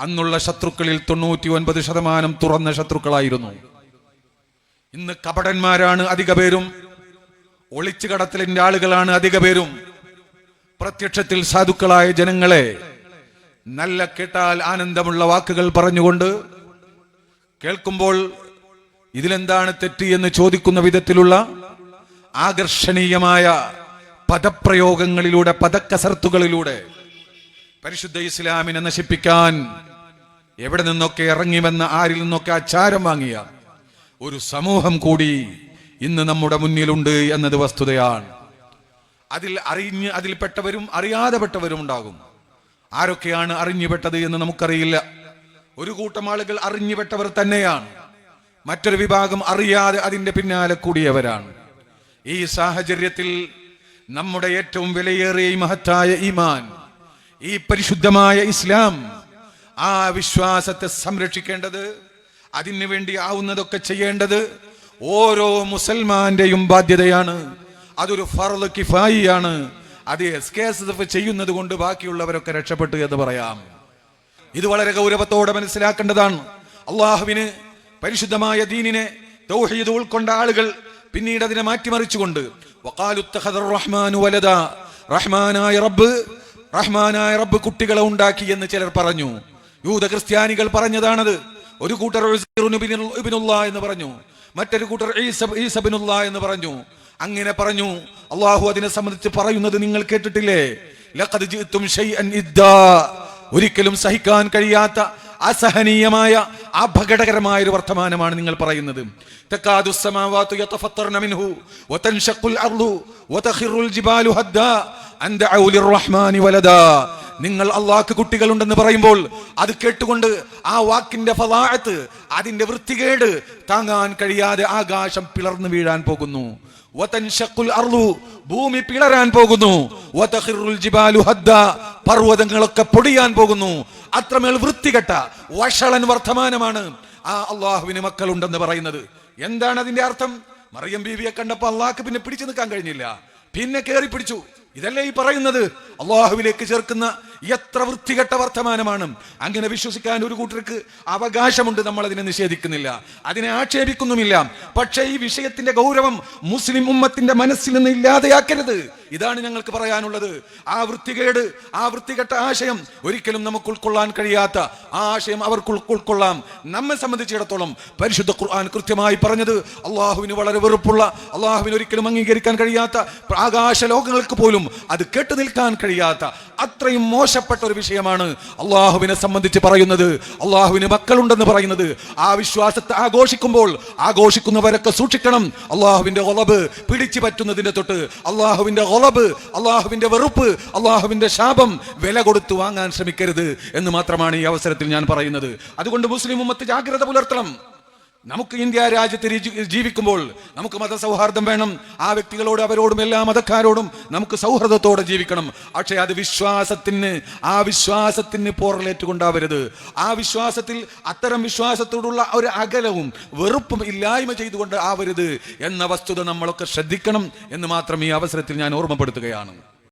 അന്നുള്ള ശത്രുക്കളിൽ തൊണ്ണൂറ്റി ഒൻപത് ശതമാനം തുറന്ന ശത്രുക്കളായിരുന്നു. ഇന്ന് കപടന്മാരാണ് അധിക പേരും. ഒളിച്ചു കടത്തലിന്റെ ആളുകളാണ് അധിക പേരും. പ്രത്യക്ഷത്തിൽ സാധുക്കളായ ജനങ്ങളെ നല്ല കേട്ടാൽ ആനന്ദമുള്ള വാക്കുകൾ പറഞ്ഞുകൊണ്ട് കേൾക്കുമ്പോൾ ഇതിലെന്താണ് തെറ്റ് എന്ന് ചോദിക്കുന്ന വിധത്തിലുള്ള ആകർഷണീയമായ പദപ്രയോഗങ്ങളിലൂടെ പദക്കസർത്തുകളിലൂടെ പരിശുദ്ധ ഇസ്ലാമിനെ നശിപ്പിക്കാൻ എവിടെ നിന്നൊക്കെ ഇറങ്ങി വന്ന ആരിൽ നിന്നൊക്കെ ആചാരം വാങ്ങിയ ഒരു സമൂഹം കൂടി ഇന്ന് നമ്മുടെ മുന്നിലുണ്ട് എന്നത് വസ്തുതയാണ്. അതിൽ അറിഞ്ഞ് അതിൽപ്പെട്ടവരും അറിയാതെ പെട്ടവരും ഉണ്ടാകും. ആരൊക്കെയാണ് അറിഞ്ഞുപെട്ടത് എന്ന് നമുക്കറിയില്ല. ഒരു കൂട്ടം ആളുകൾ അറിഞ്ഞുപെട്ടവർ തന്നെയാണ്. മറ്റൊരു വിഭാഗം അറിയാതെ അതിന്റെ പിന്നാലെ കൂടിയവരാണ്. ഈ സാഹചര്യത്തിൽ നമ്മുടെ ഏറ്റവും വിലയേറിയ മഹത്തായ ഈമാൻ ഈ പരിശുദ്ധമായ ഇസ്ലാം ആ വിശ്വാസത്തെ സംരക്ഷിക്കേണ്ടത് അതിനു വേണ്ടി ആവുന്നതൊക്കെ ചെയ്യേണ്ടത് ഓരോ മുസൽമാന്റെയും ബാധ്യതയാണ്. അതൊരു ഫർദ് കിഫായിയാണ്. അത് എസ് കെ എസ് എഫ് ചെയ്യുന്നത് കൊണ്ട് ബാക്കിയുള്ളവരൊക്കെ രക്ഷപ്പെട്ടു എന്ന് പറയാം. ഇത് വളരെ ഗൗരവത്തോടെ മനസ്സിലാക്കേണ്ടതാണ്. അള്ളാഹുവിന് പരിശുദ്ധമായ ദീനിനെ തൗഹീദ് ഉൾക്കൊണ്ട ആളുകൾ പിന്നീട് അതിനെ മാറ്റിമറിച്ചുകൊണ്ട് റഹ്മാനു വലദ റഹ്മാനായ റബ്ബ് റഹ്മാനായ റബ്ബ് കുട്ടികളെ ഉണ്ടാക്കി എന്ന് ചിലർ പറഞ്ഞു. യൂത ക്രിസ്ത്യാനികൾ പറഞ്ഞതാണത്. ഒരു കൂട്ടർ എന്ന് പറഞ്ഞു. മറ്റൊരു കൂട്ടർ എന്ന് പറഞ്ഞു. അങ്ങനെ പറഞ്ഞു. അള്ളാഹു അതിനെ സംബന്ധിച്ച് പറയുന്നത് നിങ്ങൾ കേട്ടിട്ടില്ലേ. ഒരിക്കലും സഹിക്കാൻ കഴിയാത്ത അസഹനീയമായ അപകടകരമായ ഒരു വർത്തമാനമാണ് നിങ്ങൾ പറയുന്നത്. നിങ്ങൾ അള്ളാഹ്ക്ക് കുട്ടികളുണ്ടെന്ന് പറയുമ്പോൾ അത് കേട്ടുകൊണ്ട് ആ വാക്കിന്റെ ഫലാഴത്ത് അതിന്റെ വൃത്തികേട് താങ്ങാൻ കഴിയാതെ ആകാശം പിളർന്നു വീഴാൻ പോകുന്നു. ഭൂമി പിളരാൻ പോകുന്നു. പർവതങ്ങളൊക്കെ പൊടിയാൻ പോകുന്നു. അത്രമേൽ വൃത്തികെട്ട വഷളൻ വർത്തമാനമാണ് ആ അള്ളാഹുവിന് മക്കളുണ്ടെന്ന് പറയുന്നത്. എന്താണ് അതിന്റെ അർത്ഥം? മറിയം ബീവിയെ കണ്ടപ്പോ അള്ളാഹ്ക്ക് പിന്നെ പിടിച്ചു നിൽക്കാൻ കഴിഞ്ഞില്ല. പിന്നെ കയറി പിടിച്ചു. ഇതല്ലേ ഈ പറയുന്നത്? അള്ളാഹുവിലേക്ക് ചേർക്കുന്ന എത്ര വൃത്തികെട്ട വർത്തമാനമാണ്. അങ്ങനെ വിശ്വസിക്കാൻ ഒരു കൂട്ടർക്ക് അവകാശമുണ്ട് നമ്മൾ അതിനെ നിഷേധിക്കുന്നില്ല. അതിനെ ആക്ഷേപിക്കുന്നുമില്ല. പക്ഷേ ഈ വിഷയത്തിന്റെ ഗൗരവം മുസ്ലിം ഉമ്മത്തിന്റെ മനസ്സിൽ നിന്ന് ഇല്ലാതെയാക്കരുത്. ഇതാണ് ഞങ്ങൾക്ക് പറയാനുള്ളത്. ആ വൃത്തികേട് ആ വൃത്തികെട്ട ആശയം ഒരിക്കലും നമുക്ക് ഉൾക്കൊള്ളാൻ കഴിയാത്ത ആ ആശയം അവർക്ക് ഉൾക്കൊള്ളാം. നമ്മെ സംബന്ധിച്ചിടത്തോളം പരിശുദ്ധ ഖുർആൻ കൃത്യമായി പറഞ്ഞത് അള്ളാഹുവിന് വളരെ വെറുപ്പുള്ള അള്ളാഹുവിന് ഒരിക്കലും അംഗീകരിക്കാൻ കഴിയാത്ത ആകാശ ലോകങ്ങൾക്ക് പോലും അത് കേട്ടു നിൽക്കാൻ കഴിയാത്ത അത്രയും മോശപ്പെട്ട ഒരു വിഷയമാണ് അള്ളാഹുവിനെ സംബന്ധിച്ച് പറയുന്നത്. അള്ളാഹുവിന് മക്കളുണ്ടെന്ന് പറയുന്നത്. ആ വിശ്വാസത്തെ ആഘോഷിക്കുമ്പോൾ ആഘോഷിക്കുന്നവരൊക്കെ സൂക്ഷിക്കണം. അള്ളാഹുവിന്റെ ഒളബ് പിടിച്ചു പറ്റുന്നതിന്റെ തൊട്ട് അള്ളാഹുവിന്റെ ഒളബ് അള്ളാഹുവിന്റെ വെറുപ്പ് അള്ളാഹുവിന്റെ ശാപം വില കൊടുത്ത് വാങ്ങാൻ ശ്രമിക്കരുത് എന്ന് മാത്രമാണ് ഈ അവസരത്തിൽ ഞാൻ പറയുന്നത്. അതുകൊണ്ട് മുസ്ലിം ഉമ്മത്ത് ജാഗ്രത പുലർത്തണം. നമുക്ക് ഇന്ത്യ രാജ്യത്ത് ജീവിക്കുമ്പോൾ നമുക്ക് മതസൗഹാർദ്ദം വേണം. ആ വ്യക്തികളോട് അവരോടും എല്ലാ മതക്കാരോടും നമുക്ക് സൗഹൃദത്തോടെ ജീവിക്കണം. പക്ഷേ അത് വിശ്വാസത്തിന് ആ വിശ്വാസത്തിന് പോറലേറ്റുകൊണ്ടാവരുത്. ആ വിശ്വാസത്തിൽ അത്തരം വിശ്വാസത്തോടുള്ള ഒരു അകലവും വെറുപ്പും ഇല്ലായ്മ ചെയ്തുകൊണ്ട് ആവരുത് എന്ന വസ്തുത നമ്മളൊക്കെ ശ്രദ്ധിക്കണം എന്ന് മാത്രം ഈ അവസരത്തിൽ ഞാൻ ഓർമ്മപ്പെടുത്തുകയാണ്.